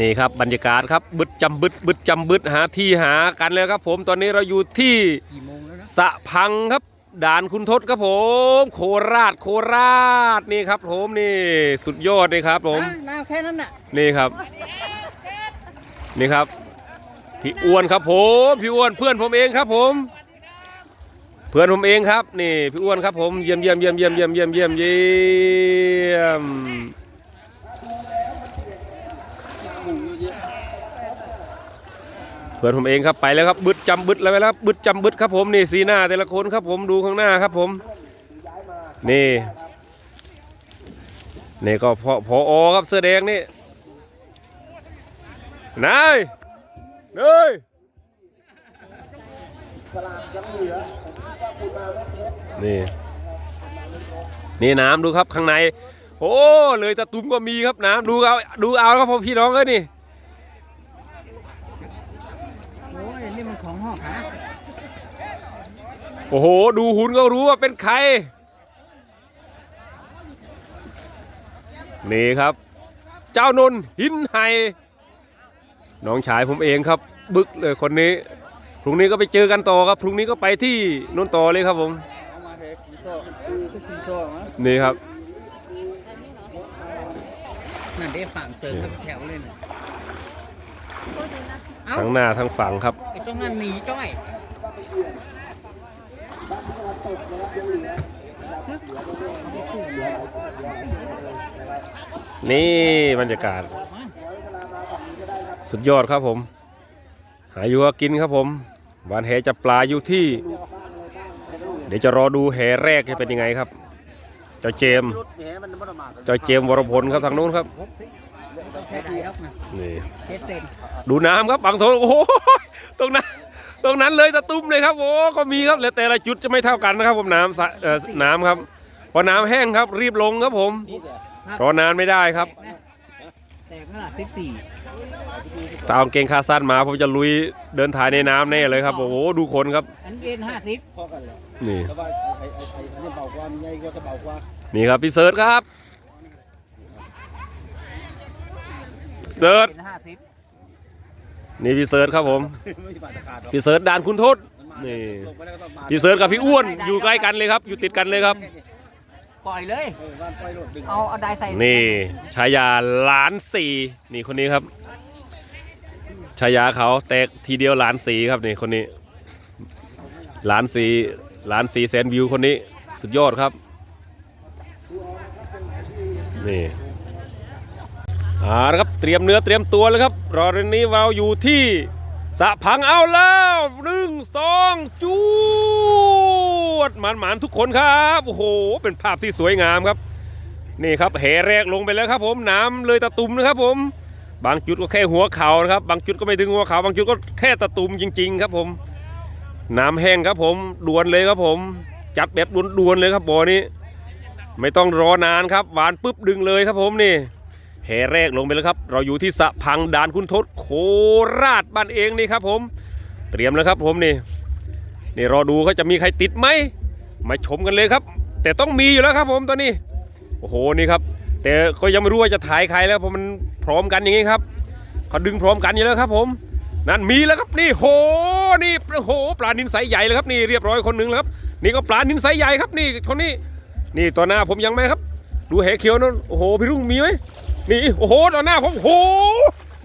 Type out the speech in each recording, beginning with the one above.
นี่ครับบรรยากาศครับบึดจำบึดบึดจำบึดหาที่หากันเลยครับ ผมตอนนี้เราอยู่ที่กี่โมงแล้วนะสะพังครับ ด่านคุณทศครับผม โคราชโคราชนี่ครับ ผมนี่สุดยอดนี่ครับ ผมอะน้าแค่นั้นน่ะนี่ครับ นี่ครับพี่อ้วนครับผมพี่อ้วนเพื่อนผมเองครับผม เพื่อนผมเองครับ นี่พี่อ้วนครับผมเยี่ยมเยี่ยมเยี่ยมเยี่ยมเยี่ยมเยี่ยมเยี่ยมเยี่ยม พื่อนผมเองครับไปแล้วครับบึดจำบึดแล้วไปแล้วบึดจำบึดครับผมนี่สีหน้าแต่ละคนครับผมดูข้างหน้าครับผม นี่นี่ก็พอพออครับเสื้อแดงนี่นายเฮ้ยนี่ นี่น้ำดูครับข้างใน โอ้เลยตะตุ่มก็มีครับน้ำดูเอาดูเอาครับพ่อพี่น้องเอ้ยนี่ โอ้ย นี่มันของหอกฮะโอ้โห ดูหุ่นก็รู้ว่าเป็นใคร นี่ครับ เจ้านนท์หินไฮน้องชายผมเองครับ บึกเลยคนนี้ พรุ่งนี้ก็ไปเจอกันต่อครับ พรุ่งนี้ก็ไปที่นนต่อเลยครับผมเอามาเถอะสีโซ่คือสีโซ่มะนี่ครับ นั่นได้ฝั่งเติมกันแถวเลยน่ะ เอ้าทั้งหน้าทั้งฝั่งครับ ไอ้เจ้านั่นหนีจ้อยนี่บรรยากาศ สุดยอดครับผม หาอยู่ก็กินครับผมหวานแหจับปลาอยู่ที่ เดี๋ยวจะรอดูแหแรกจะเป็นยังไงครับ เจ้าเจมส์เจ้าเจมส์วรพลครับทางนู้นครับแค่ ดีครับนะนี่เทสเต็นดูน้ำครับบางโทนโอ้โหตรงนั้นตรงนั้นเลยตะตุ้มเลยครับโอ้ก็มีครับแล้วแต่ละจุดจะไม่เท่ากันนะครับ ผมน้ำสะเอ่อน้ำครับ พอน้ำแห้งครับ รีบลงครับผมรอนานไม่ได้ครับแต่ขนาดสิบสี่ตาเอากางเกงขาสั้นมาผมจะลุยเดินถ่ายในน้ำแน่เลยครับโอ้โหดูคนครับอันเย็นห้าสิบพอกันเลยนี่แต่ว่าไอ้ไอ้ไอ้ไอ้นี่เบากว่ามีไงก็จะเบากว่านี่ครับพี่เซิร์ชครับ เซิร์ชเย็นห้าสิบนี่พี่เซิร์ชครับผม ไม่บาดขาดหรอกพี่เซิร์ชด่านคุณทศมันมานี่ลงไปแล้วก็ต้องมาพี่เซิร์ชกับพี่อ้วนอยู่ใกล้กันเลยครับ อยู่ติดกันเลยครับ ปล่อยเลย เออบ้านไฟโหลดดึงเอาเอาได้ใส่นี่ฉายาล้านสี่นี่คนนี้ครับฉายาเขาแตกทีเดียวล้านสีครับนี่คนนี้ล้านสีล้านสีแสนวิวคนนี้ สุดยอดครับ นี่ อ่านะครับ เตรียมเนื้อเตรียมตัวเลยครับ รอเรนนี้เราอยู่ที่สะพังเอาแล้วหนึ่งสองจูดหมานหมานๆทุกคนครับ โอ้โห เป็นภาพที่สวยงามครับ นี่ครับแหแรกลงไปแล้วครับ ผมน้ำเลยตะตุ่มนะครับผม บางจุดก็แค่หัวเข่านะครับ บางจุดก็ไม่ถึงหัวเข่าบางจุดก็แค่ตะตุ่มจริง ๆ ครับผม น้ำแห้งครับผมด่วนเลยครับผม จัดแบบด่วนๆเลยครับบ่อนี้ ไม่ต้องรอนานครับ หวานปุ๊บดึงเลยครับผมนี่ แหแรกลงไปแล้วครับ เราอยู่ที่สะพังดานคุณทศโคราชบ้านเองนี่ครับผม เตรียมแล้วครับผมนี่นี่รอดูเขาจะมีใครติดไหมมาชมกันเลยครับ แต่ต้องมีอยู่แล้วครับผมตอนนี้ โอ้โหนี่ครับ แต่ก็ยังไม่รู้ว่าจะถ่ายใครแล้วเพราะมันพร้อมกันอย่างงี้ครับเขาดึงพร้อมกันอยู่แล้วครับ ผม นั่นมีแล้วครับนี่โหนี่โหปลานินไซส์ใหญ่เลยครับนี่เรียบร้อยคนหนึ่งแล้วครับ นี่ก็ปลานินไซส์ใหญ่ครับนี่คนนี้ นี่ต่อหน้าผมยังไหมครับ ดูแหเขียวนั่นโอ้โหพี่รุ่งมีไหม นี่โอ้โหต่อหน้าผมโอ้โห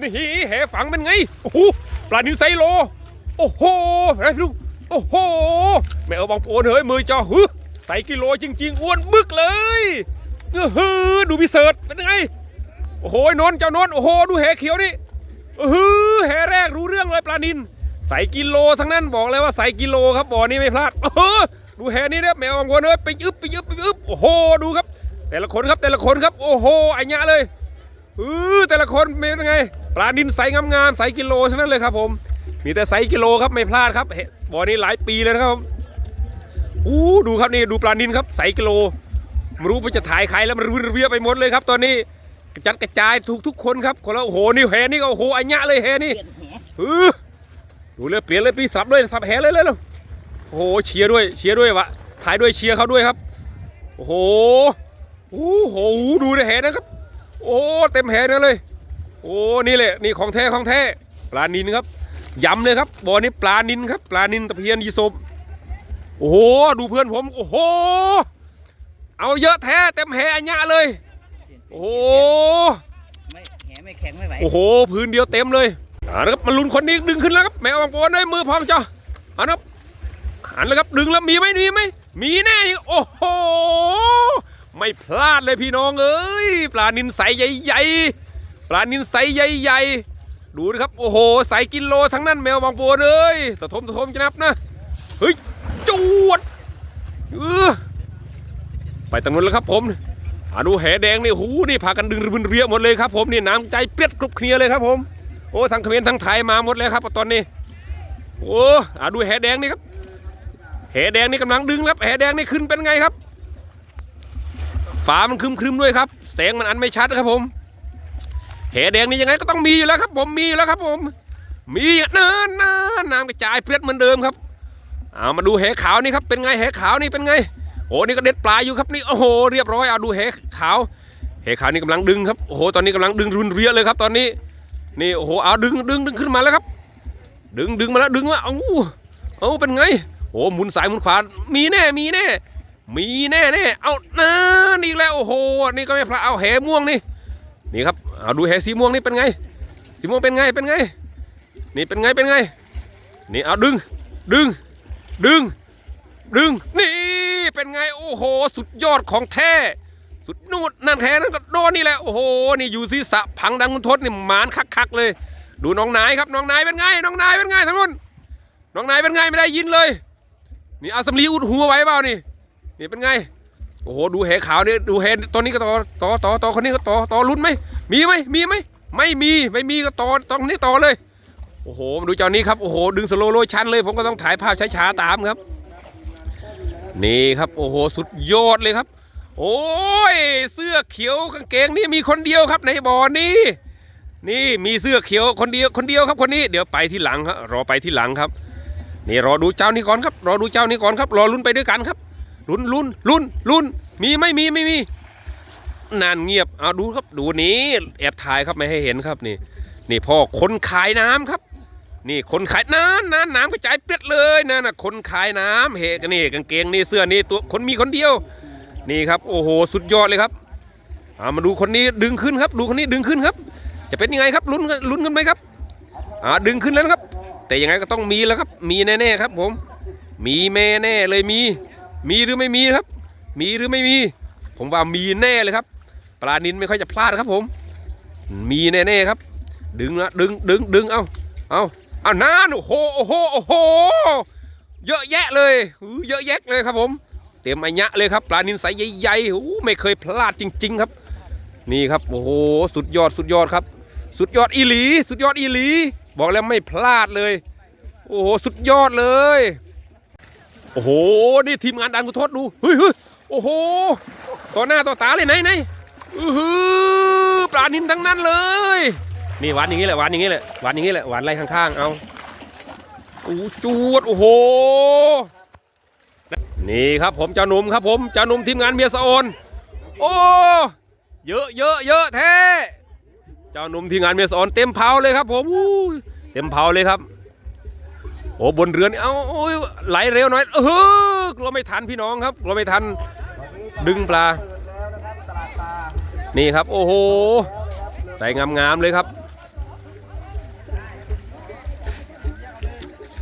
นี่แหฝังเป็นไงโอ้โหปลานินไซโล โอ้โหเฮ้ยพี่ลุงโอ้โหไม่เอาบางโอนเฮ้ยมือจอฮึใส่กิโลจริง ๆ อ้วนบึกเลยเฮือดูพี่เสิร์ตเป็นไงโอ้โหนนเจ้านนโอ้โหดูแหเขียวนี่เฮือแหแรกรู้เรื่องเลยปลานินใส่กิโลทั้งนั้นบอกเลยว่าใส่กิโลครับบ่อนี้ไม่พลาดเออดูแหนี่เนี่ยแมวบางโอนเฮ้ยไปยึบไปยึบไปยึบโอ้โหดูครับ แต่ละคนครับแต่ละคนครับ โอ้โหไอ้เนี้ยเลย เออแต่ละคนเป็นยังไง ปลานินใสงามๆใสกิโลทั้งนั้นเลยครับผม มีแต่ไซส์กิโลครับไม่พลาดครับเห็นบ่อนี้หลายปีเลยนะครับอู้ดูครับนี่ดูปลานินครับไซส์กิโลไม่รู้ว่าจะถ่ายใครแล้วมันรุนเรียไปหมดเลยครับ ตอนนี้กระจัดกระจายทุกทุกคนครับคนละโอ้โหนี่แหนี่ก็โอ้โหอันยะเลยแหนี่นี่เออดูเลยเปลี่ยนเลยพี่สับเลยสับแหเลยเลยเลยโอ้โหเชียร์ด้วยเชียร์ด้วยวะถ่ายด้วยเชียร์เขาด้วยครับ โอ้โหโอ้โหดูดิแหนะครับ โอ้เต็มแหนเลย โอ้นี่แหละนี่ของแท้ของแท้ปลานินครับยำเลยครับบ่อนี้ปลานินครับ ปลานินตะเพียนยีสมโอ้โหดูเพื่อนผมโอ้โหเอาเยอะแท้เต็มแหอัญญะเลย โอ้โหไม่แหไม่แข็งไม่ไหวโอ้โหพื้นเดียวเต็มเลยเอาละครับมาลุ้นคนนี้ดึงขึ้นแล้วครับแมวบางปวนได้มือพร้อมจ้ะเอาละครับหันแล้วครับดึงแล้วมีไหมมีไหมมีแน่โอ้โห ไม่พลาดเลยพี่น้องเอ้ยปลานินใสใหญ่ๆปลานินใสใหญ่ๆดูนะครับโอ้โหใสกิโลทั้งนั้นแมวบางปวนเอ้ยตะทมตะทมจะนับนะเฮ้ยจวดเออไปตรงนู้นแล้วครับผมอาดูแหแดงนี่หูนี่พากันดึงรึนเรียหมดเลยครับผมนี่น้ำใจเปรี้ยดกรุบเคลียเลยครับผมโอ้ทั้งเขมรทั้งไทยมาหมดแล้วครับตอนนี้โอ้อาดูแหแดงนี่ครับแหแดงนี่กำลังดึงครับแหแดงนี่ขึ้นเป็นไงครับ ฟ้ามันครึมครึมๆด้วยครับแสงมันอันไม่ชัดครับผมแหแดงนี่ยังไงก็ต้องมีอยู่แล้วครับ ผมมีอยู่แล้วครับผม มีอย่างนั้นนะน้ำกระจายเปรี้ยดเหมือนเดิมครับเอามาดูแหขาวนี่ครับเป็นไงแหขาวนี่เป็นไงโอ้นี่ก็เด็ดปลาอยู่ครับนี่โอ้โหเรียบร้อยเอาดูเหขาวเหขาวนี่กำลังดึงครับโอ้โหตอนนี้กำลังดึงรุนเรียเลยครับ ตอนนี้ นี่โอ้โหเอาดึงดึงดึงขึ้นมาแล้วครับ ดึงดึงมาแล้วดึงมาเอ้าเอาเป็นไงโอ้หมุนสายหมุนขวามีแน่มีแน่ มีแน่แน่เอานะนี่แล้วโอ้โหนี่ก็ไม่พลาดเอาแหม่วงนี่นี่ครับเอาดูแหสีม่วงนี่เป็นไง สีม่วงเป็นไงเป็นไง นี่เป็นไงเป็นไง นี่เอาดึงดึงดึงดึงนี่เป็นไงโอ้โห สุดยอดของแท้สุดนูดนั่นแท้นั่นก็โดนนี่แหละโอ้โหนี่อยู่ที่สระพังดังคุณทศนี่หมานคักๆเลย ดูน้องนายครับน้องนายเป็นไง น้องนายเป็นไงทั้งนู้นน้องนายเป็นไงไม่ได้ยินเลย นี่เอาสำลีอุดหัวไว้เปล่านี่ นี่เป็นไง โอ้โห ดูแหขาวเนี่ยดูแหตัวนี้ก็ต่อต่อต่อต่อคนนี้ก็ต่อต่อลุ้นไหม มีไหมมีไหม ไม่มี ไม่มีก็ต่อตรงนี้ต่อเลย โอ้โห ดูเจ้านี้ครับ โอ้โห ดึงสโลโลชันเลย ผมก็ต้องถ่ายภาพช้าๆตามครับ นี่ครับ โอ้โห สุดยอดเลยครับ โอ้ย เสื้อเขียวกางเกงนี่มีคนเดียวครับในบ่อนี้ นี่มีเสื้อเขียวคนเดียว คนเดียวครับคนนี้ เดี๋ยวไปที่หลังครับ รอไปที่หลังครับ นี่รอดูเจ้านี้ก่อนครับ รอดูเจ้านี้ก่อนครับ รอลุ้นไปด้วยกันครับ ลุ้นลุ้นลุ้นลุ้นมีไม่มีไม่มีนานเงียบเอาดูครับดูนี้แอบถ่ายครับไม่ให้เห็นครับนี่ นี่พ่อคนขายน้ำครับ นี่คนขายน้ำน้ำน้ำกระจายเปรียดเลยนั่นนะคนขายน้ำเฮกันนี่กางเกงนี่เสื้อนี่ตัวคนมีคนเดียว นี่ครับโอ้โหสุดยอดเลยครับเอามาดูคนนี้ดึงขึ้นครับ ดูคนนี้ดึงขึ้นครับ จะเป็นยังไงครับลุ้นลุ้นกันไหมครับอ่าดึงขึ้นแล้วครับ แต่ยังไงก็ต้องมีแล้วครับ มีแน่ๆครับผม มีแม่แน่เลยมี มีหรือไม่มีครับ มีหรือไม่มี ผมว่ามีแน่เลยครับ ปลานินไม่ค่อยจะพลาดครับผม มีแน่ๆครับ ดึงนะดึงดึงดึงเอาเอาเอานานโอ้โหโอ้โหโอ้โหเยอะแยะเลยเยอะแยะเลยครับผม เต็มไอัญญะเลยครับ ปลานินใสใหญ่ๆไม่เคยพลาดจริง ๆ ครับ นี่ครับโอ้โหสุดยอดสุดยอดครับ สุดยอดอีหลี สุดยอดอีหลี บอกแล้วไม่พลาดเลย โอ้โหสุดยอดเลย โอ้โห นี่ทีมงานดันกุทศดู เฮ้ยเฮ้ยโอ้โห ต่อหน้าต่อตาเลยไหนไหนอือหือปลานินทั้งนั้นเลย นี่หวานอย่างนี้แหละหวานอย่างนี้แหละหวานอย่างนี้แหละหวานไล่ข้างๆ เอาโอ้จวดโอ้โห นี่ครับผมเจ้าหนุ่มครับผมเจ้าหนุ่มทีมงานเมียสะโอนโอ้ เยอะเยอะเยอะแท้ เจ้าหนุ่มทีมงานเมียสะโอนเต็มเผาเลยครับผมอู้เต็มเผาเลยครับ โอ้บนเรือนเอาโอ้ยไหลเร็วหน่อยเออกลัวไม่ทันพี่น้องครับกลัวไม่ทันดึงปลา นี่ครับ โอ้โห ใส่งามๆเลยครับ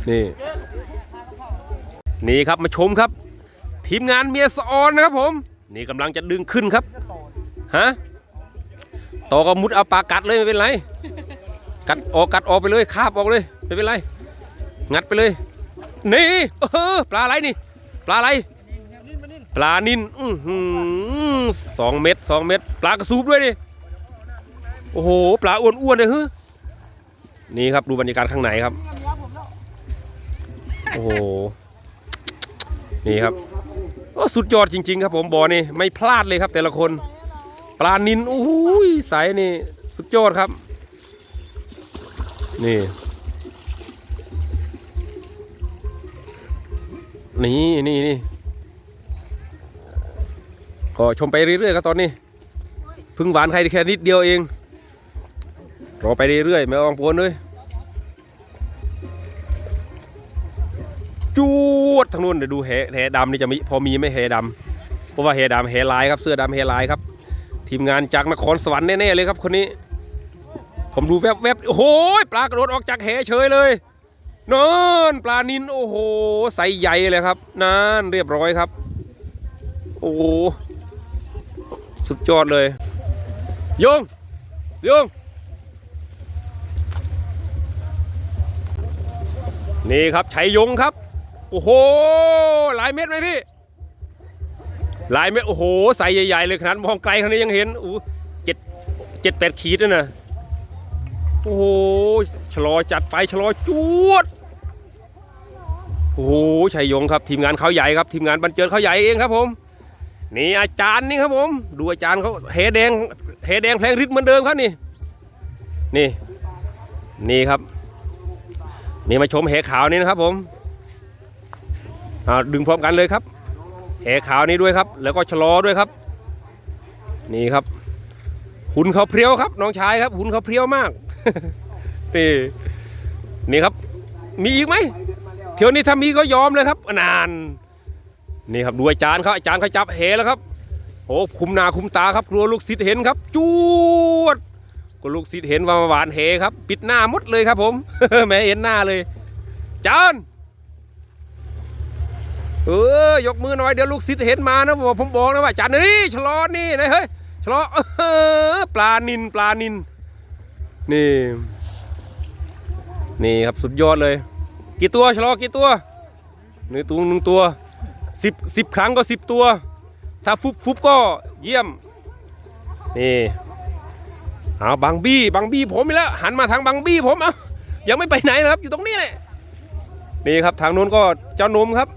นี่ นี่ครับมาชมครับ ทีมงานเมียสออนนะครับผม นี่กำลังจะดึงขึ้นครับฮะต่อก็มุดเอาปากกัดเลยไม่เป็นไร กัดออกกัดออกไปเลยคาบออกเลยไม่เป็นไร งัดไปเลย นี่เออปลาอะไรนี่ ปลาอะไร ปลานินอื้อหือสองเม็ดสองเม็ดปลากระสูบด้วยดิโอ้โห ปลาอ้วนๆเลยฮึนี่ครับดูบรรยากาศข้างในครับ โอ้โห นี่ครับโอ้สุดยอดจริง ๆ ครับผมบอนี่ไม่พลาดเลยครับ แต่ละคน ปลานินโอ้โหใสนี่สุดยอดครับ นี่ นี่นี่นี่ก็ชมไปเรื่อยๆครับตอนนี้พึ่งหวานใครแค่นิดเดียวเอง รอไปเรื่อยๆไม่เอาปวนเลยจูดทางนู้นเดี๋ยวดูแหแหดำนี่จะมีพอมีไหม่แหดำเพราะว่าแหดำแหลายครับเสื้อดำแหลายครับ ทีมงานจากนครสวรรค์แน่ๆเลยครับคนนี้ ผมดูแวบๆโอ้โหปลากระโดดออกจากแหเฉยเลย นอนปลานินโอ้โหใสใหญ่เลยครับนั่นเรียบร้อยครับ โอ้โหสุดยอดเลยยงยงนี่ครับใชัยงครับ โอ้โห หลายเม็ดไหมพี่ หลายเม็ดโอ้โหใสใหญ่ๆเลยขนาดมองไกลขนาดนี้ยังเห็นอู้เจ็ดเจ็ดแปดขีดนะนะโอ้โหชะลอจัดไปชะลอจวด โอ้โหชัยยงครับทีมงานเขาใหญ่ครับทีมงานบรรเจิดเขาใหญ่เองครับผมนี่อาจารย์นี่ครับผมดูอาจารย์เขาเฮแดงเฮแดงแพลงฤทธิ์เหมือนเดิมครับนี่นี่นี่ครับ นี่มาชมเหขาวนี่นะครับผมดึงพร้อมกันเลยครับแหขาวนี้ด้วยครับ แล้วก็ชะลอด้วยครับ นี่ครับ หุ่นเขาเพรียวครับ น้องชายครับ หุ่นเขาเพรียวมากนี่นี่ครับ มีอีกไหม เที่ยวนี้ถ้ามีก็ยอมเลยครับนาน นี่ครับดูอาจารย์เขาอาจารย์เขาจับเหแล้วครับโอ้คุมหนาคุมตาครับกลัวลูกศิษย์เห็นครับจวดกลัวลูกศิษย์เห็นว่าหวานเหครับ ปิดหน้าหมดเลยครับ ผมแม่เห็นหน้าเลยจานเออยกมือหน่อยเดี๋ยวลูกศิษย์เห็นมานะผมบอกนะว่าจานนี่ชะลอนี่นะเฮ้ยชะลอเออปลานินปลานินนี่ นี่ครับสุดยอดเลย กี่ตัวชะลอกี่ตัวหนึ่งตัวหนึ่งตัวสิบสิบครั้งก็สิบตัว ถ้าฟุบฟุบก็เยี่ยม นี่เอาบังบี้บังบี้ผมอีกแล้วหันมาทางบังบี้ผมเอายังไม่ไปไหนนะครับ อยู่ตรงนี้แหละนี่ครับทางนู้นก็เจ้านมครับ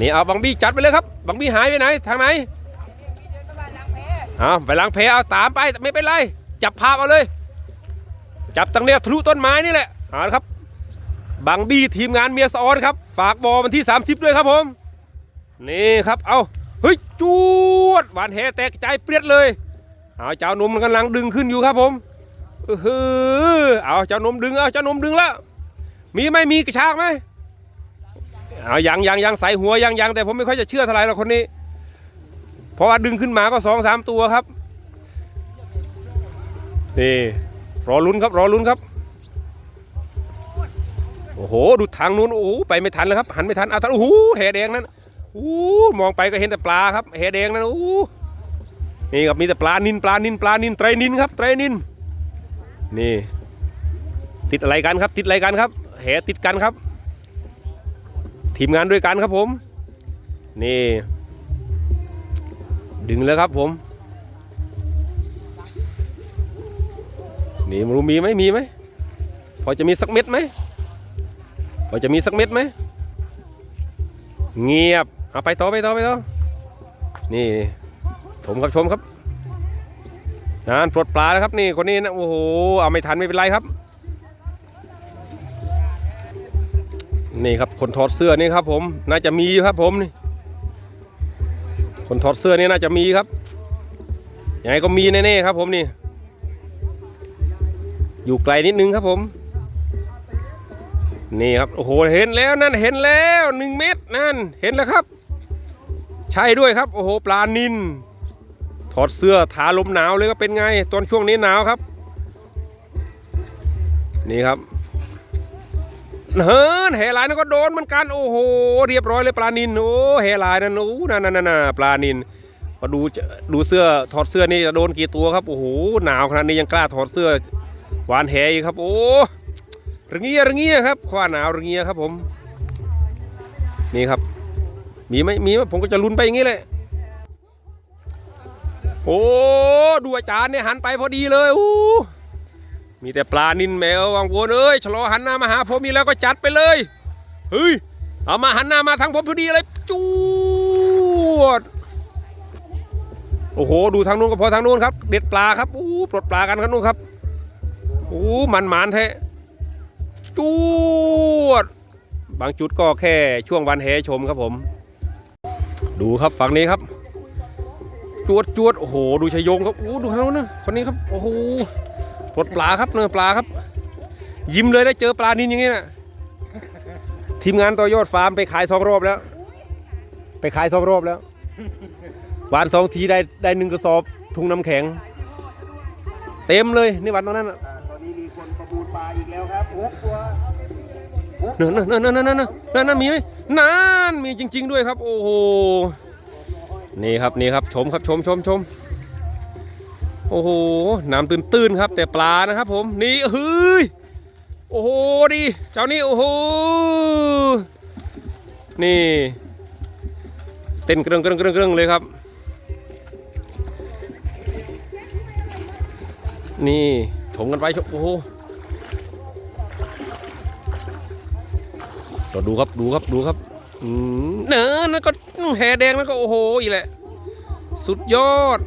นี่เอาบังบี้จัดไปเลยครับบังบี้หายไปไหน ทางไหนเอาไปล้างแผลเอาตามไปไม่เป็นไรจับภาพเอาเลย จับตั้งเนี้ยทะลุต้นไม้นี่แหละเอาละครับ บังบี้ทีมงานเมียสออนครับ ฝากบอวันที่ 30 ด้วยครับผม นี่ครับ เอาเฮ้ยจวดหวานแหแตกใจเปรียดเลยเอาเจ้านมมันกำลังดึงขึ้นอยู่ครับผมเออหือเอาเจ้านมดึงเอาเจ้านมดึงแล้วมีไหมมีกระชากไหมเอายังยังยังใส่หัวยังยังแต่ผมไม่ค่อยจะเชื่อเท่าไหร่หรอกคนนี้ เพราะว่าดึงขึ้นมาก็สองสามตัวครับนี่รอลุ้นครับรอลุ้นครับ โอ้โห ดูทางนู้น โอ้โห ไปไม่ทันแล้วครับ หันไม่ทันเอาทันโอ้โหแหแดงนั้น โอ้โหมองไปก็เห็นแต่ปลาครับแหแดงนั้น โอ้โหนี่ครับ มีแต่ปลา นิน ปลา นิน ปลา นิน ไตรนินครับ ไตรนิน นี่ ติดอะไรกันครับ ติดอะไรกันครับ แหติดกันครับ ทีมงานด้วยกันครับผม นี่ ดึงแล้วครับผม นี่ไมรู้มีไหมมีไหม พอจะมีสักเม็ดไหม พอจะมีสักเม็ดไหม เงียบ เอาไปต่อไปต่อไปต่อ นี่ชมครับชมครับนานปลดปลาแล้วครับนี่คนนี้นะโอ้โหเอาไม่ทันไม่เป็นไรครับ นี่ครับคนถอดเสื้อนี่ครับ ผมน่าจะมีครับ ผมนี่ คนถอดเสื้อนี่น่าจะมีครับยังไงก็มีแน่ๆครับ ผมนี่ อยู่ไกลนิดนึงครับผม นี่ครับโอ้โหเห็นแล้วนั่นเห็นแล้วหนึ่งเมตรนั่นเห็นแล้วครับ ใช่ด้วยครับโอ้โหปลานินถอดเสื้อทาลมหนาวเลยก็เป็นไง ตอนช่วงนี้หนาวครับ นี่ครับเฮินแหลายนั่นก็โดนเหมือนกันโอ้โหเรียบร้อยเลยปลานินโอ้แหลายนั่นโอ้นั่นนั่นนั่นปลานินมาดูดูเสื้อถอดเสื้อนี่จะโดนกี่ตัวครับโอ้โหหนาวขนาดนี้ยังกล้าถอดเสื้อหวานแหอีกครับ โอ้ ระเงียระเงียครับขวาหนาวระเงียครับผม นี่ครับ มีไหมมีไหมผมก็จะลุ้นไปอย่างนี้เลยโอ้ดูอาจารย์เนี่ยหันไปพอดีเลยอู้มีแต่ปลานินแมววังวนเอ้ยชะลอหันหน้ามาหาผมมีแล้วก็จัดไปเลยเฮ้ยเอามาหันหน้ามาทางผมพอดีเลยจวดโอ้โห ดูทางนู้นก็พอทางนู้นครับ เด็ดปลาครับอู้ปลดปลากันครับนู้นครับอู้มันหมานแท้ จวด บางจุดก็แค่ช่วงวันแหชมครับผม ดูครับฝั่งนี้ครับ จวดจวดโอ้โห ดูชายงครับโอ้ดูเขานะคนนี้ครับโอ้โหปลดปลาครับเนื้อปลาครับ ยิ้มเลยได้เจอปลานินอย่างงี้นะทีมงานต่อยอดฟาร์มไปขายสองรอบแล้ว ไปขายสองรอบแล้วหวานสองทีได้ได้หนึ่งกระสอบถุงน้ำแข็ง เต็มเลยนี่วันตรงนั้นน่ะตอนนี้มีคนประมูลปลาอีก เนินเนินเนินเนินเนินเนินนิมีไหมนานมีจริง ๆ ด้วยครับ โอ้โหนี่ครับนี่ครับชมครับชมชมชมโอ้โหน้ำตื้นตื้นครับ แต่ปลานะครับผมนี่เฮ้ยโอ้โหดีเจ้านี่โอ้โหนี่เต้นเกรื่องเกรื่องเกรื่องเกรื่องเลยครับ นี่ถมกันไปโอ้โห เราดูครับดูครับดูครับเนอะนั่นก็แหแดงนั่นก็โอ้โหอีแหละ สุดยอด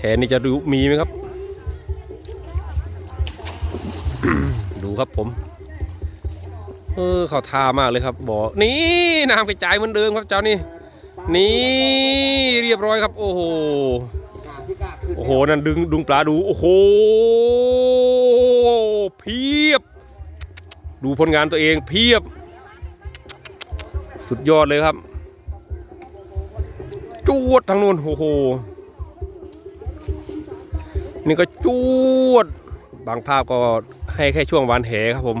แหนี่จะดูมีไหมครับ ดูครับผม เออเขาทามากเลยครับบอกนี่น้ำกระจายเหมือนเดิมครับเจ้านี่นี่เรียบร้อยครับ โอ้โหโอ้โหนั่นดึงดึงปลาดู โอ้โหเพียบ ดูผลงานตัวเองเพียบ สุดยอดเลยครับจวดทางนู้นโอ้โหนี่ก็จวด บางภาพก็ให้แค่ช่วงวันแหครับผม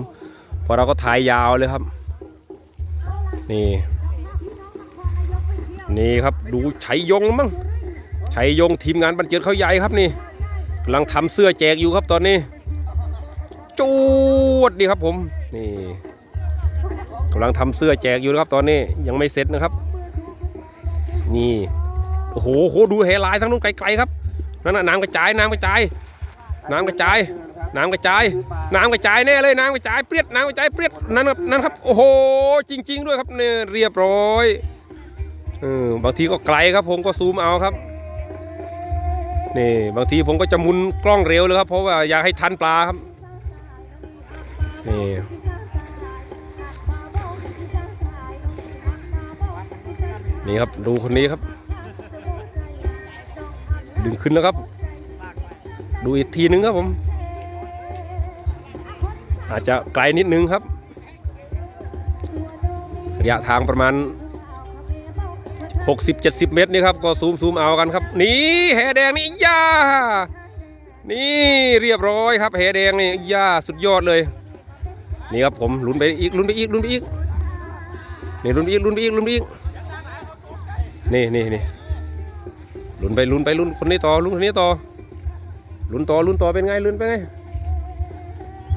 พอเราก็ถ่ายยาวเลยครับ นี่ นี่ครับดูชัยยงมั้งชัยยงทีมงานบรรเจิดเขาใหญ่ครับนี่กำลังทำเสื้อแจกอยู่ครับตอนนี้จูดดีครับผม นี่กำลังทำเสื้อแจกอยู่นะครับ ตอนนี้ยังไม่เสร็จนะครับ นี่ โอ้โหโหดูเฮลายทั้งนู้นไกลๆครับนั่นน้ำกระจายน้ำกระจาย น้ำกระจาย น้ำกระจาย น้ำกระจายแน่เลยน้ำกระจายเปรี้ยดน้ำกระจายเปรี้ยดนั่นครับนั่นครับโอ้โหจริง ๆ ด้วยครับเนี่ยเรียบร้อยเออบางทีก็ไกลครับผมก็ซูมเอาครับนี่บางทีผมก็จะมุนกล้องเร็วเลยครับ เพราะว่าอยากให้ทันปลาครับนี่ นี่ครับดูคนนี้ครับ ดึงขึ้นแล้วครับ ดูอีกทีนึงครับผม อาจจะไกลนิดนึงครับ ระยะทางประมาณ 60-70 เมตรนี่ครับ ก็ซูมซูมเอากันครับ นี่แหแดงนี่ย่านี่เรียบร้อยครับแหแดงนี่ย่าสุดยอดเลย นี่ครับผมลุ้นไปอีกลุ้นไปอีกลุ้นไปอีกนี่ลุ้นไปอีกลุ้นไปอีกลุ้นไปอีก นี่นี่นี่ลุ้นไปลุ้นไปลุ้นคนนี้ต่อลุ้นคนนี้ต่อลุ้นต่อลุ้นต่อเป็นไงลุ้นไปไง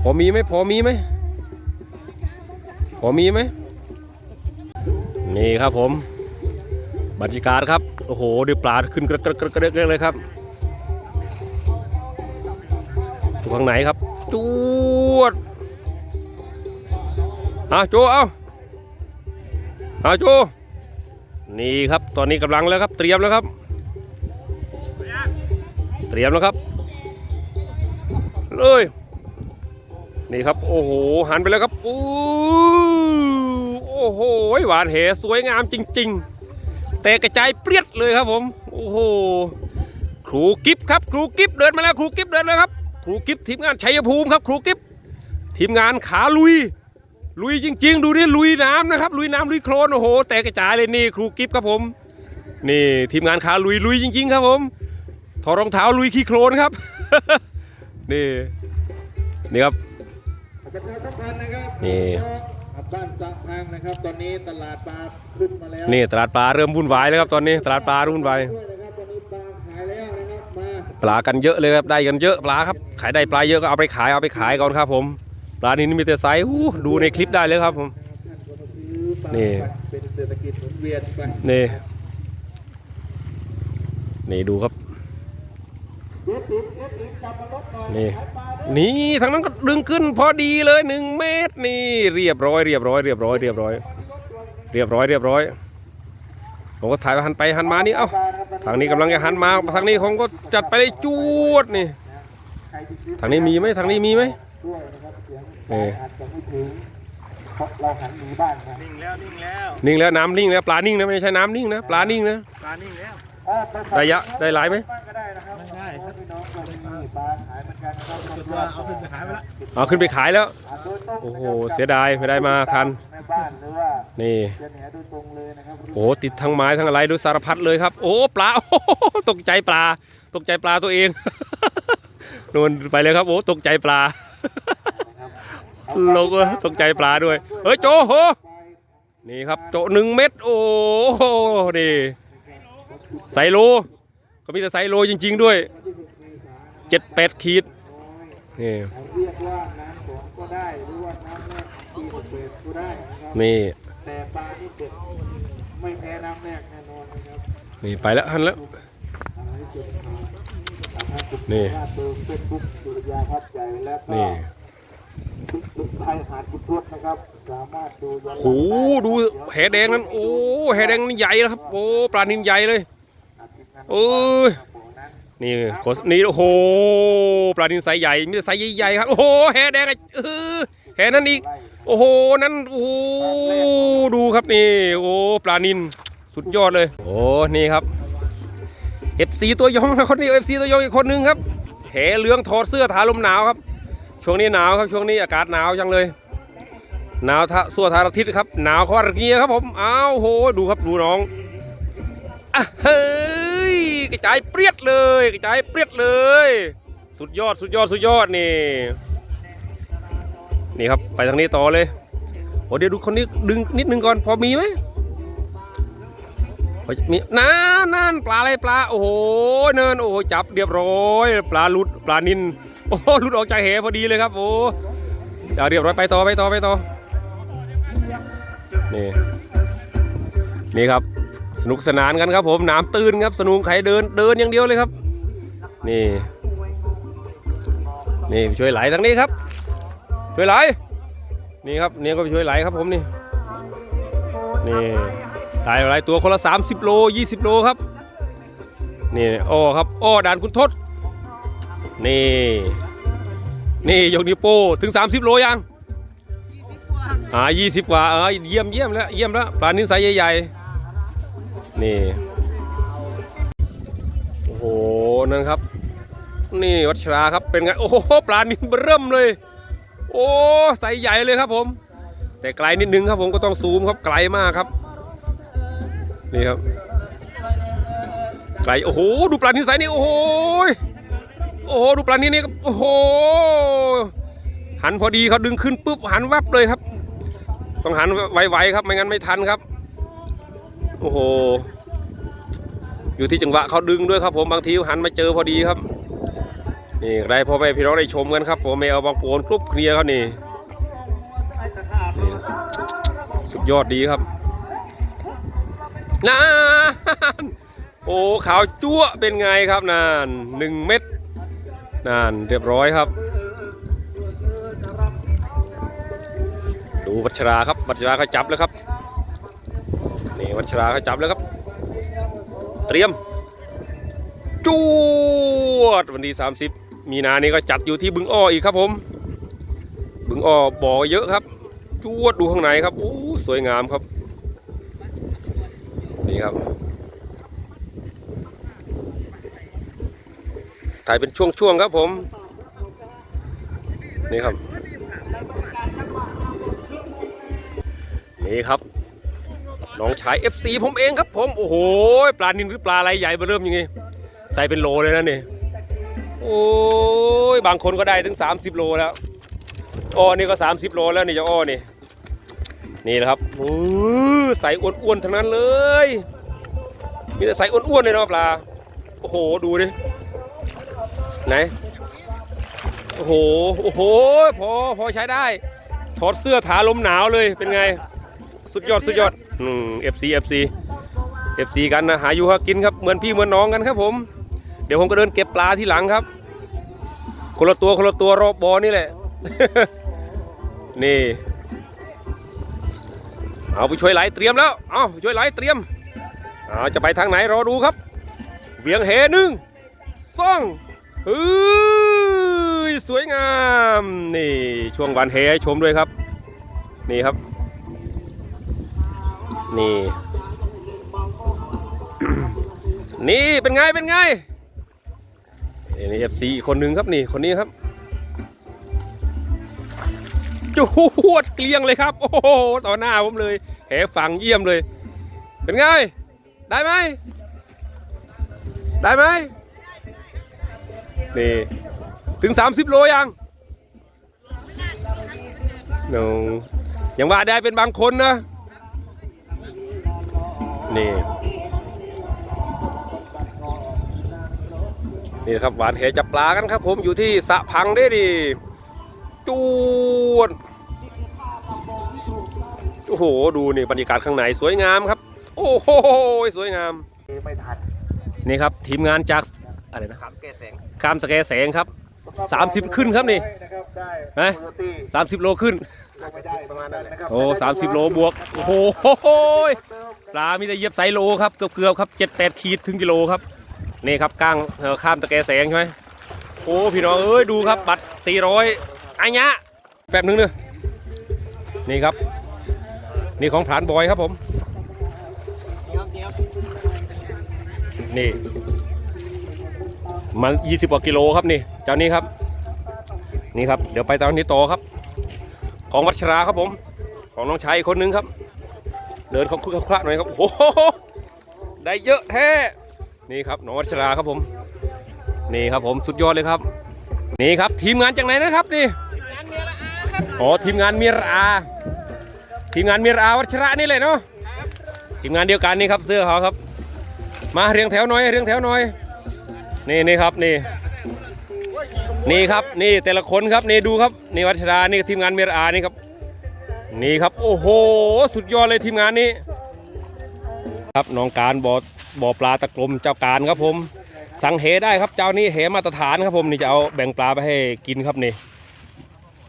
พอมีไหมพอมีไหมพอมีไหมนี่ครับผมบรรยากาศครับโอ้โหดูปลาขึ้นกระกระกระกระเลยครับอยู่ข้างไหนครับจวดอาโจเอาอาโจ นี่ครับตอนนี้กำลังแล้วครับ เตรียมแล้วครับ เตรียมแล้วครับเลยนี่ครับโอ้โหหันไปแล้วครับอู้โอ้โหหวานเหสวยงามจริง ๆ แต่กระจายเปรี้ยดเลยครับผมโอ้โหครูกิฟครับครูกิฟเดินมาแล้วครูกิฟเดินแล้วครับครูกิฟทีมงานชัยภูมิครับ ครูกิฟทีมงานขาลุย ลุยจริง ๆ ดูนี่ลุยน้ำนะครับ ลุยน้ำลุยโคลนโอ้โห แต่กระจายเลยนี่ครูกิฟครับผม นี่ทีมงานขาลุยลุยจริง ๆ ครับผมถอดรองเท้าลุยขี้โคลนครับ นี่ นี่ครับประชาสัมพันธ์นะครับนี่บ้านสะพังนะครับ ตอนนี้ตลาดปลาขึ้นมาแล้วนี่ตลาดปลาเริ่มวุ่นวายแล้วครับตอนนี้ตลาดปลาวุ่นวายด้วยนะครับตอนนี้ปลาขายแล้วนะครับมาปลากันเยอะเลยครับได้กันเยอะปลาครับ ขายได้ปลาเยอะก็เอาไปขายเอาไปขายก่อนครับผม ปลานี้มีแต่ไซส์อู้ดูในคลิปได้เลยครับผม นี่ เป็นเศรษฐกิจหมุนเวียนไปนี่ นี่ดูครับ นี่ นี่ทางนั้นก็ดึงขึ้นพอดีเลยหนึ่งเมตรนี่เรียบร้อยเรียบร้อยเรียบร้อยเรียบร้อย เรียบร้อยเรียบร้อยผมก็ถ่ายหันไปหันมานี่เอ้าทางนี้กำลังจะหันมาทางนี้ผมก็จัดไปเลยจวดนี่ ทางนี้มีไหมทางนี้มีไหม เสียงเอออาจจะไม่ถึงเพราะเราหันหนีบ้านครับนิ่งแล้วนิ่งแล้วนิ่งแล้วน้ำนิ่งแล้วปลานิ่งนะไม่ใช่น้ำนิ่งนะปลานิ่งนะปลานิ่งแล้วได้ยะได้หลายไหมก็ได้นะครับไม่ได้ครับพี่น้องก็มีปลาขายเหมือนกันนะครับจุดว่าเอาขึ้นไปขายไปแล้วเอาขึ้นไปขายแล้วอ่าโดยตรงโอ้โหนะครับเสียดายไม่ได้มาทันในบ้านหรือว่านี่จะเหนือโดยตรงเลยนะครับโอ้ติดทั้งไม้ทั้งอะไรดูสารพัดเลยครับ โอ้ปลาโอ้โหตกใจปลา ตกใจปลาตัวเอง นวลไปเลยครับโอ้ตกใจปลา ลงเออตกใจปลาด้วย เฮ้ยโจโห นี่ครับโจหนึ่งเม็ดโอ้โหนี่ไซโลก็มีแต่ไซโลจริง ๆ ด้วยเจ็ดแปดขีดนี่เรียกว่าน้ำสองก็ได้หรือว่าน้ำแรกที่เปิดก็ได้นะครับนี่แต่ปลาที่เด็ดไม่แพ้น้ำแรกแน่นอนนะครับนี่ไปแล้วหันแล้วนี่นี่ ชายหาดกุดพวดนะครับ สามารถดูย้อนหลังโอ้โหดูแหแดงนั้น โอ้แหแดงนี่ใหญ่แล้วครับ โอ้ปลานินใหญ่เลยโอ้ยนี่โคสนี่โอ้โหปลานินไซส์ใหญ่มีแต่ไซส์ใหญ่ๆครับโอ้โหแหแดงอะเออแหนั้นอีกโอ้โหนั่นโอ้โหดูครับนี่โอ้ปลานินสุดยอดเลยโอ้นี่ครับ FC ตัวยงนะคนนี้ FC ตัวยงอีกคนนึงครับแหเหลืองถอดเสื้อถาลมหนาวครับ ช่วงนี้หนาวครับช่วงนี้อากาศหนาวจังเลย หนาวทะสั่วทาราทิศครับ หนาวเขาว่าอย่างเงี้ยครับผมอ้าวโหดูครับดูน้องอะเฮ้ยกระจายเปรี้ยดเลยกระจายเปรี้ยดเลย สุดยอดสุดยอดสุดยอดนี่ นี่ครับไปทางนี้ต่อเลยโอ้เดี๋ยวดูคนนี้ดึงนิดนึงก่อนพอมีไหมพอมีนั่นนั่นปลาอะไรปลาโอ้โหเนินโอ้โหจับเรียบร้อย ปลาลุดปลานิน โอ้หลุดออกจากเหพอดีเลยครับโอ้เอาเรียบร้อยไปต่อไปต่อไปต่อนี่นี่ครับสนุกสนานกันครับผมน้ำตื้นครับสนุกใครเดินเดินอย่างเดียวเลยครับ นี่ นี่ช่วยไหลทางนี้ครับ ช่วยไหลนี่ครับเนี่ยก็ไปช่วยไหลครับผมนี่นี่ได้หลายตัวคนละ 30 โล 20 โลครับ นี่อ้อครับอ้อด่านคุณทศ นี่ นี่ยกนิ้วโป้ถึง 30 โลยังอ่า20กว่าเออเยี่ยมเยี่ยมแล้วเยี่ยมแล้วปลานินไซส์ใหญ่ๆ นี่ โอ้โห นั่นครับ นี่วัชราครับเป็นไง โอ้โห ปลานินเริ่มเลย โอ้ไซส์ใหญ่เลยครับผม แต่ไกลนิดนึงครับผมก็ต้องซูมครับไกลมากครับ นี่ครับไกลโอ้โห ดูปลานินไซส์นี่ โอ้โห โอ้โหดูปลานินนี่โอ้โหหันพอดีเขาดึงขึ้นปุ๊บหันแวบเลยครับ ต้องหันไวๆครับไม่งั้นไม่ทันครับ โอ้โห อยู่ที่จังหวะเขาดึงด้วยครับ ผมบางทีหันมาเจอพอดีครับนี่ได้พ่อแม่พี่น้องได้ชมกันครับผมไม่เอาบางโปนกรุ๊ปเคลียร์เขานี่นี่สุดยอดดีครับนานโอ้ขาวจั่วเป็นไงครับนานหนึ่งเม็ด นานเรียบร้อยครับ ดูวัชราครับวัชราเขาจับแล้วครับนี่วัชราเขาจับแล้วครับ เตรียมจวดวันที่ 30 มีนานี้ก็จัดอยู่ที่บึงอ้ออีกครับผม บึงอ้อบ่อเยอะครับ จวดดูข้างในครับโอ้สวยงามครับนี่ครับ ถ่ายเป็นช่วงๆครับผม นี่ครับ นี่ครับ น้องชาย FC ผมเองครับผม โอ้โห ปลานินหรือปลาอะไรใหญ่มาเริ่มยังไงใส่เป็นโลเลยนะนี่ โอ้ย บางคนก็ได้ถึง 30 โลแล้ว อ้อนี่ก็ 30 โลแล้วนี่จ้าอ้อนี่ นี่แหละครับอใส่อ้วนๆทั้งนั้นเลย มีแต่ใส่อ้วนๆเลยนะปลา โอ้โห ดูดิ ไหน โอ้โห โอ้โห พอ พอใช้ได้ ถอดเสื้อถาลมหนาวเลย เป็นไง สุดยอด สุดยอดอืม FC FC FC กันนะ หาอยู่หากินครับ เหมือนพี่เหมือนน้องกันครับผม เดี๋ยวผมก็เดินเก็บปลาที่หลังครับ คนละตัว คนละตัวรอบบอนี่แหละ นี่ เอาไปช่วยไหลเตรียมแล้ว เอาช่วยไหลเตรียมเอาจะไปทางไหนรอดูครับเวียงเหหนึ่งสอง เฮ้ยสวยงาม นี่ช่วงวันเฮให้ชมด้วยครับ นี่ครับ นี่ นี่เป็นไงเป็นไงนี่เอฟซีคนหนึ่งครับนี่คนนี้ครับจูวดเกลียงเลยครับ โอ้โหต่อหน้าผมเลยแหฝังเยี่ยมเลย เป็นไง ได้ไหมได้ไหม นี่ ถึง 30 โลยังโนยังว่าได้เป็นบางคนนะ นี่ นี่ครับหวานแหจับปลากันครับ ผมอยู่ที่สะพังได้ดิจูดโอ้โห ดูนี่บรรยากาศข้างในสวยงามครับ โอ้โห สวยงาม ไม่ทัน นี่ครับทีมงานจากอะไรนะครับเกแสง คามสแกแสงครับ 30 ขึ้นครับนี่นะครับได้ฮะโคโยตี้30โลขึ้นก็ไม่ได้ประมาณนั้นนะครับโอ้30โลบวก โอ้โหปลามีแต่เหยียบไซโลครับเกือบเกือบๆครับ7 8ขีดถึงกิโลครับ นี่ครับก้างเอ่อข้ามตะแกแสงใช่ไหมโอ้พี่น้องเอ้ยดูครับบัตร400อันยะแป๊บนึงเนอะนี่ครับ นี่ของผานบอยครับผม นี่ มัน20 กว่ากิโลครับนี่ เจ้านี้ครับ นี่ครับ เดี๋ยวไปตอนนี้ต่อครับ ของวัชราครับผม ของน้องชายอีกคนนึงครับ เดินเขาคุกเขาคละหน่อยครับ โอ้โห ได้เยอะแท้ นี่ครับน้องวัชราครับผม นี่ครับผม สุดยอดเลยครับ นี่ครับทีมงานจากไหนนะครับนี่ อ๋อทีมงานเมียราทีมงานเมียราวัชระนี่เลยเนาะ ทีมงานเดียวกันนี่ครับเสื้อเขาครับ มาเรียงแถวหน่อยเรียงแถวหน่อย นี่นี่ครับนี่ นี่ครับนี่แต่ละคนครับนี่ดูครับนี่วัชรานี่ทีมงานเมียรานี่ครับนี่ครับโอ้โหสุดยอดเลยทีมงานนี้ ครับน้องการบ่อบ่อปลาตะกลมเจ้าการครับผม สังเหได้ครับเจ้านี้เหมาตรฐานครับผมนี่จะเอาแบ่งปลาไปให้กินครับนี่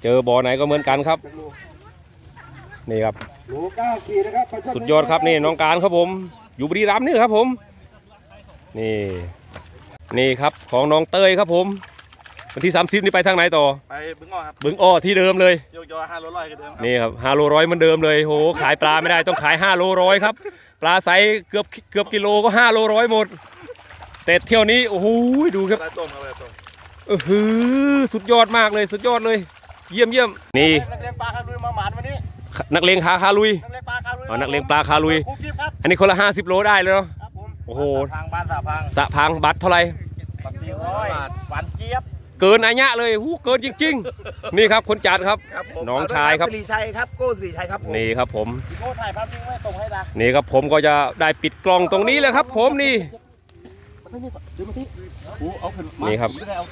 เจอบ่อไหนก็เหมือนกันครับ นี่ครับสุดยอดครับนี่น้องการครับผม อยู่บุรีรัมย์นี่ครับผม นี่ นี่ครับของน้องเต้ยครับผม วันที่ 30 นี่ไปทางไหนต่อ ไปบึงอ้อครับบึงอ้อที่เดิมเลยโยกยอห้าร้อยกันเดิมครับนี่ครับห้าโลร้อยเหมือนเดิมเลยโหขายปลาไม่ได้ต้องขาย5โลร้อยครับ ปลาไซส์เกือบเกือบกิโลก็5โลร้อยหมด แต่เที่ยวนี้โอ้โหดูครับปลาต้มครับปลาต้มเออหือสุดยอดมากเลยสุดยอดเลย เยี่ยมเยี่ยมนี่นักเลี้ยงปลาคาลุยมาหมานวันนี้นักเลงขาคาลุยนักเลี้ยงปลาคาลุยอ๋อนักเลงปลาคาลุยครูกิฟครับอันนี้คนละ50โลได้เลยเนาะครับผม โอ้โหพังบ้านสาพังสะพังบัตรเท่าไหร่ปักสี่ร้อยหวานเจี๊ยบเกินอายะเลยหูเกินจริง ๆ นี่ครับคนจัดครับครับผมน้องชายครับสิริชัยครับโก้สิริชัยครับผมนี่ครับผมโก้ถ่ายภาพนิ่งไว้ส่งให้ตานี่ครับผมก็จะได้ปิดกล้องตรงนี้เลยครับ ผมนี่มาที่นี่ก่อนเดี๋ยวมาที่โอ้เอาขึ้นนี่ครับมาเอา